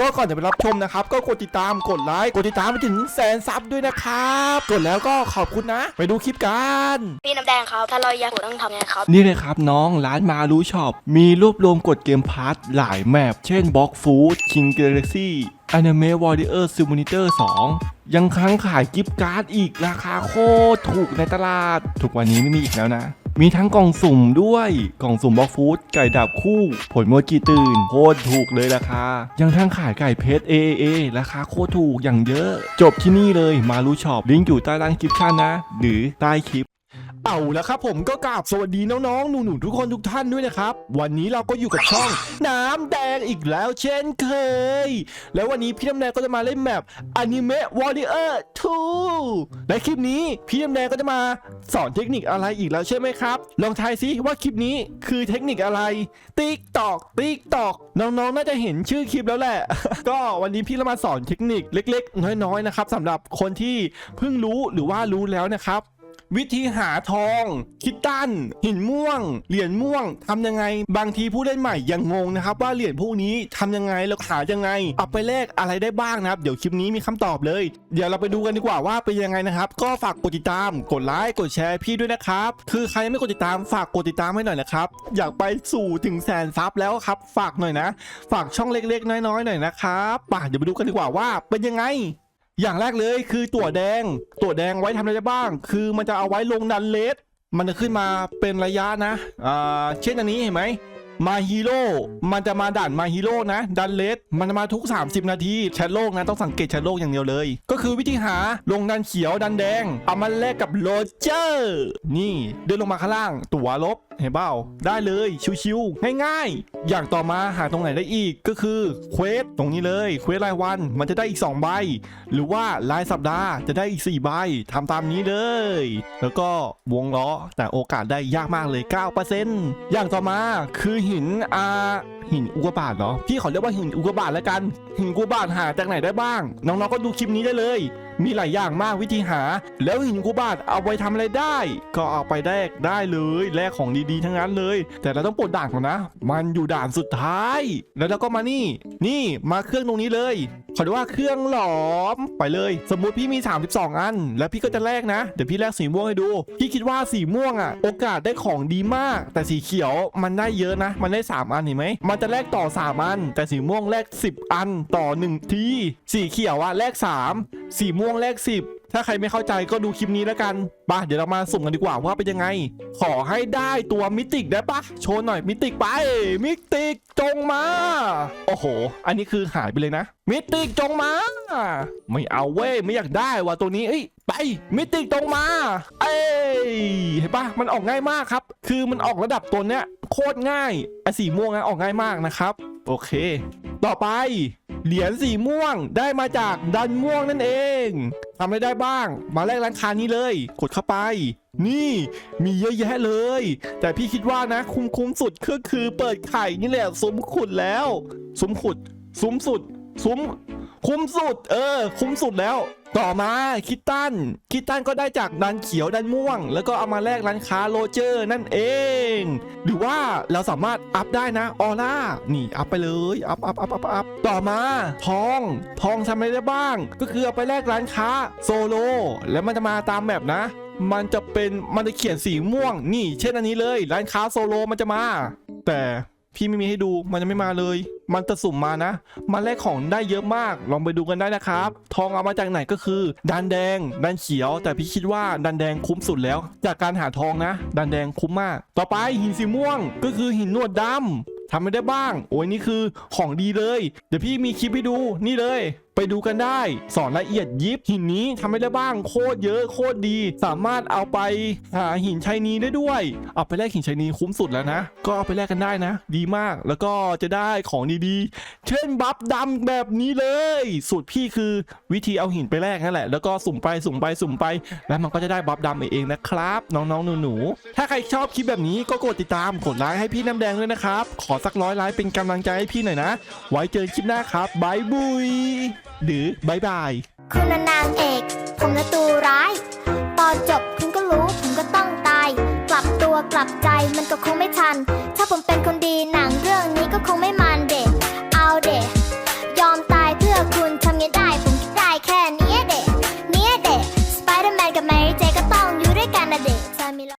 ก็ก่อนจะไปรับชมนะครับ ก็กดติดตามกดไลค์กดติดตามไปถึงแสนซับด้วยนะครับ กดแล้วก็ขอบคุณนะ ไปดูคลิปกัน พี่น้ำแดงครับ ถ้าเราอยากต้องทำยังไงครับ นี่เลยครับน้องร้านมารู้ช็อปมีรวบรวมกดเกมพาร์ทหลายแมปเช่น Box Food King Galaxy Anime Warrior Simulator 2ยังค้างขายกิฟต์การ์ดอีกราคาโคตรถูกในตลาด ทุกวันนี้ไม่มีอีกแล้วนะ มีทั้งกล่องสุ่มด้วย กล่องสุ่มบ็อกฟูดไก่ดับคู่ ผลโมจิตื่นโคตรถูกเลยราคา ยังทั้งขายไก่เพชร AAA ราคาโคตรถูกอย่างเยอะ จบที่นี่เลยมารู้ช็อปลิงก์อยู่ใต้ล่างคลิปชั่นนะ หรือใต้คลิป เอาแล้วครับผมก็กราบสวัสดีน้องๆ หนูๆ ทุกคนทุกท่านด้วยนะครับ วันนี้เราก็อยู่กับช่อง น้ำแดงอีกแล้วเช่นเคย แล้ววันนี้พี่น้ำแดงก็จะมาเล่นแมป Anime Warrior 2และคลิปนี้พี่น้ำแดงก็จะมาสอนเทคนิคอะไรอีกแล้วใช่ไหมครับ ลองทายซิว่าคลิปนี้คือเทคนิคอะไร ติ๊กตอกติ๊กตอกน้องๆ น่าจะเห็นชื่อคลิปแล้วแหละ ก็วันนี้พี่เรามาสอนเทคนิคเล็ก ๆ น้อยๆนะครับสำหรับคนที่เพิ่งรู้หรือว่ารู้แล้วนะครับ วิธีหาทอง คิดตัน หินม่วง เหรียญม่วงทำยังไง บางทีผู้เล่นใหม่ยังงงนะครับ ว่าเหรียญพวกนี้ทำยังไงแล้วหายังไง เอาไปแลกอะไรได้บ้างนะครับ เดี๋ยวคลิปนี้มีคำตอบเลย เดี๋ยวเราไปดูกันดีกว่าว่าเป็นยังไงนะครับ ก็ฝากกดติดตาม กดไลค์ กดแชร์พี่ด้วยนะครับ คือใครยังไม่กดติดตามฝากกดติดตามให้หน่อยนะครับ อยากไปสู่ถึงแสนซับแล้วครับ ฝากหน่อยนะ ฝากช่องเล็กๆ น้อยๆหน่อยนะครับป่ะเดี๋ยวไปดูกันดีกว่าว่าเป็นยังไง อย่างแรกเลยคือตั๋วแดง ตั๋วแดงไว้ทำอะไรได้บ้าง คือมันจะเอาไว้ลงดันเลสมันจะขึ้นมาเป็นระยะนะอ่าเช่นอันนี้เห็นไหมมาฮีโร่ มันจะมาด่านมาฮีโร่นะ ดันเลสมันจะมาทุก 30 นาทีแชทโลกนะ ต้องสังเกตแชทโลกอย่างเดียวเลย ก็คือวิธีหาลงดันเขียวดันแดง เอามาแลกกับโรเจอร์ นี่เดินลงมาข้างล่าง ตั๋วลบ เห็นเปล่าได้เลยชิวๆง่ายๆ อย่างต่อมาหาตรงไหนได้อีกก็คือเควสตรงนี้เลยเควสรายวันมันจะได้อีก 2 ใบ หรือว่ารายสัปดาห์จะได้อีก 4 ใบทำตามนี้เลย แล้วก็วงล้อแต่โอกาสได้ยากมากเลย 9%อย่างต่อมาคือหินอาหินอุกบาตเหรอพี่ขอเรียกว่าหินอุกบาตแล้วกัน หินอุกบาตหาจากไหนได้บ้าง น้องๆก็ดูคลิปนี้ได้เลย มีหลายอย่างมากวิธีหา แล้วหินกุบาทเอาไปทำอะไรได้ ก็เอาไปแลกได้เลยแลกของดีๆทั้งนั้นเลย แต่เราต้องปลดด่านก่อนนะ มันอยู่ด่านสุดท้าย แล้วเราก็มานี่ นี่มาเครื่องตรงนี้เลย ขอดูว่าเครื่องหลอมไปเลย สมมุติพี่มี 32 อัน แล้วพี่ก็จะแลกนะ เดี๋ยวพี่แลกสีม่วงให้ดู พี่คิดว่าสีม่วงอะ โอกาสได้ของดีมาก แต่สีเขียวมันได้เยอะนะ มันได้ 3 อันเห็นไหม มันจะแลกต่อ 3 อัน แต่สีม่วงแลก10 อันต่อ 1 ที สีเขียวอะแลก 3 สีม่วงแลก 10 ถ้าใครไม่เข้าใจก็ดูคลิปนี้แล้วกันปะเดี๋ยวเรามาสุ่มกันดีกว่าว่าเป็นยังไง ขอให้ได้ตัวมิติกได้ปะโชว์หน่อยมิติกไป มิติกจงมา โอ้โห อันนี้คือหายไปเลยนะ มิติกจงมา ไม่เอาเว้ยไม่อยากได้ว่ะตัวนี้เอ้ยไปมิติกจงมา เอ้ยเห็นปะมันออกง่ายมากครับ คือมันออกระดับตัวเนี้ยโคตรง่ายไอสีม่วงนะออกง่ายมากนะครับ โอเค ต่อไป เหรียญสีม่วงได้มาจากดันม่วงนั่นเอง ทำให้ได้บ้าง มาแลกร้านค้านี้เลย กดเข้าไป นี่มีเยอะแยะเลย แต่พี่คิดว่านะคุ้มคุ้มสุดก็คือเปิดไข่นี่แหละซุ้มขุดแล้ว ซุ้มขุด ซุ้มสุด ซุ้ม คุ้มสุด เออ คุ้มสุดแล้ว ต่อมาคิตตันคิตตันก็ได้จากดันเขียวดันม่วง แล้วก็เอามาแลกร้านค้าโรเจอร์นั่นเอง หรือว่าเราสามารถอัพได้นะออร่านี่อัพไปเลยอัพอัพอัพอัพอัพต่อมาทองทองทำอะไรได้บ้าง ก็คือเอาไปแลกร้านค้าโซโลแล้วมันจะมาตามแบบนะมันจะเป็นมันจะเขียนสีม่วง นี่ เช่นอันนี้เลย ร้านค้าโซโลมันจะมา แต่ พี่ไม่มีให้ดูมันจะไม่มาเลย มันจะสุ่มมานะ มันแลกของได้เยอะมาก ลองไปดูกันได้นะครับ ทองเอามาจากไหนก็คือ ดันแดง ดันเขียว แต่พี่คิดว่าดันแดงคุ้มสุดแล้ว จากการหาทองนะ ดันแดงคุ้มมาก ต่อไปหินสีม่วงก็คือหินหนวดดำทำไม่ได้บ้าง โอ้ยนี่คือของดีเลย เดี๋ยวพี่มีคลิปให้ดูนี่เลย ไปดูกันได้ สอนละเอียดยิบหินนี้ทำไม่ได้บ้างโคตรเยอะโคตรดี สามารถเอาไปหาหินชัยนีได้ด้วย เอาไปแลกหินชัยนีคุ้มสุดแล้วนะ ก็เอาไปแลกกันได้นะ ดีมากแล้วก็จะได้ของดีๆ เช่นบัฟดำแบบนี้เลย สูตรพี่คือวิธีเอาหินไปแลกนั่นแหละ แล้วก็สุ่มไปสุ่มไปสุ่มไป แล้วมันก็จะได้บัฟดำเองนะครับ น้องๆหนูๆถ้าใครชอบคลิปแบบนี้ก็กดติดตามกดไลค์ให้พี่น้ำแดงด้วยนะครับขอสักร้อยไลค์เป็นกำลังใจให้พี่หน่อยนะ ไว้เจอคลิปหน้าครับบายบุย หรือบายบาย คุณน่ะนางเอก ผมนะตัวร้าย ตอนจบคุณก็รู้ผมก็ต้องตาย กลับตัวกลับใจมันก็คงไม่ทัน ถ้าผมเป็นคนดีนะ